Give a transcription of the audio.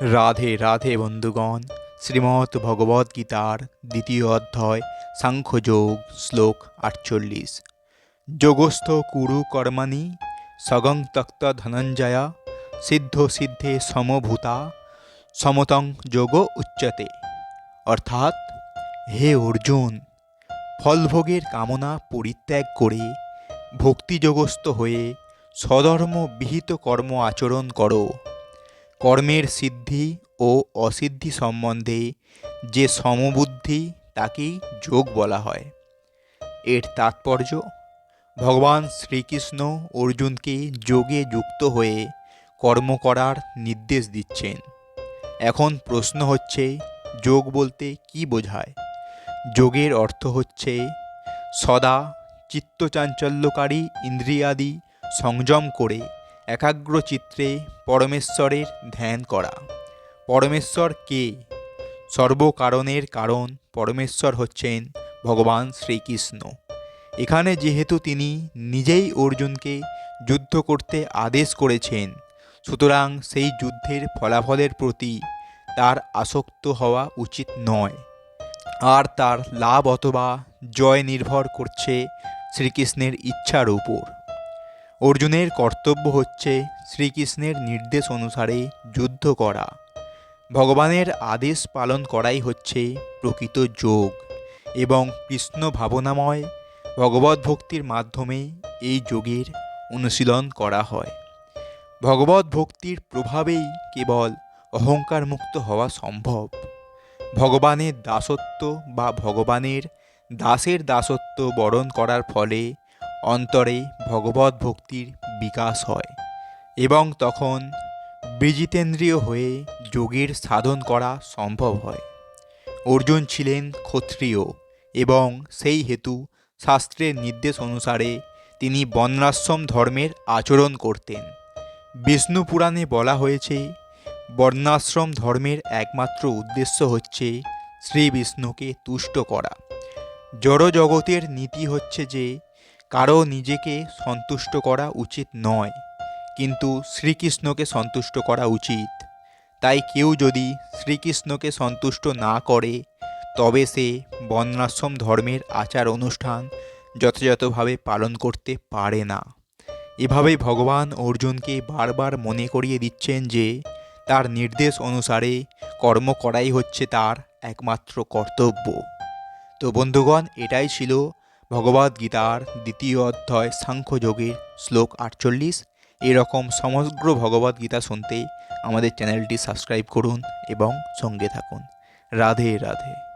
রাধে রাধে বন্ধুগণ, শ্রীমৎ ভগবদ্ গীতার দ্বিতীয় অধ্যায় সাংখ্যযোগ শ্লোক আটচল্লিশ। যোগস্থ কুরু কর্মাণি, সগং তক্ত ধনঞ্জয়া, সিদ্ধ সিদ্ধে সমভূতা, সমতং যোগ উচ্চতে। অর্থাৎ, হে অর্জুন, ফলভোগের কামনা পরিত্যাগ করে ভক্তিযোগস্থ হয়ে, স্বধর্ম বিহিত কর্ম আচরণ করো। কর্মের সিদ্ধি ও অসিদ্ধি সম্বন্ধে যে সমবুদ্ধি, তাকেই যোগ বলা হয়। এর তাৎপর্য, ভগবান শ্রীকৃষ্ণ অর্জুনকে যোগে যুক্ত হয়ে কর্ম করার নির্দেশ দিচ্ছেন। এখন প্রশ্ন হচ্ছে, যোগ বলতে কি বোঝায়? যোগের অর্থ হচ্ছে, সদা চিত্তচাঞ্চল্যকারী ইন্দ্রিয়াদি সংযম করে একাগ্র চিত্রে পরমেশ্বরের ধ্যান করা। পরমেশ্বর কে? সর্বকারণের কারণ পরমেশ্বর হচ্ছেন ভগবান শ্রীকৃষ্ণ। এখানে যেহেতু তিনি নিজেই অর্জুনকে যুদ্ধ করতে আদেশ করেছেন, সুতরাং সেই যুদ্ধের ফলাফলের প্রতি তার আসক্ত হওয়া উচিত নয়। আর তার লাভ অথবা জয় নির্ভর করছে শ্রীকৃষ্ণের ইচ্ছার উপর। অর্জুনের কর্তব্য হচ্ছে শ্রীকৃষ্ণের নির্দেশ অনুসারে যুদ্ধ করা। ভগবানের আদেশ পালন করাই হচ্ছে প্রকৃত যোগ এবং কৃষ্ণ ভাবনাময় ভগবত ভক্তির মাধ্যমে এই যোগের অনুশীলন করা হয়। ভগবত ভক্তির প্রভাবেই কেবল অহংকার মুক্ত হওয়া সম্ভব। ভগবানের দাসত্ব বা ভগবানের দাসের দাসত্ব বরণ করার ফলে অন্তরে ভগবত ভক্তির বিকাশ হয় এবং তখন বিজিতেন্দ্রীয় হয়ে যোগের সাধন করা সম্ভব হয়। অর্জুন ছিলেন ক্ষত্রিয় এবং সেই হেতু শাস্ত্রের নির্দেশ অনুসারে তিনি বর্ণাশ্রম ধর্মের আচরণ করতেন। বিষ্ণু পুরাণে বলা হয়েছে বর্ণাশ্রম ধর্মের একমাত্র উদ্দেশ্য হচ্ছে শ্রী বিষ্ণুকে তুষ্ট করা। জড় জগতের নীতি হচ্ছে যে কারও নিজেকে সন্তুষ্ট করা উচিত নয়, কিন্তু শ্রীকৃষ্ণকে সন্তুষ্ট করা উচিত। তাই কেউ যদি শ্রীকৃষ্ণকে সন্তুষ্ট না করে, তবে সে বর্ণাশ্রম ধর্মের আচার অনুষ্ঠান যথাযথভাবে পালন করতে পারে না। এভাবে ভগবান অর্জুনকে বারবার মনে করিয়ে দিচ্ছেন যে, তার নির্দেশ অনুসারে কর্ম করাই হচ্ছে তার একমাত্র কর্তব্য। তো বন্ধুগণ, এটাই ছিল ভগবদ গীতার দ্বিতীয় অধ্যায় সাংখ্যযোগের শ্লোক আটচল্লিশ। এরকম সমগ্র ভগবদ গীতা শুনতে আমাদের চ্যানেলটি সাবস্ক্রাইব করুন এবং সঙ্গে থাকুন। রাধে রাধে।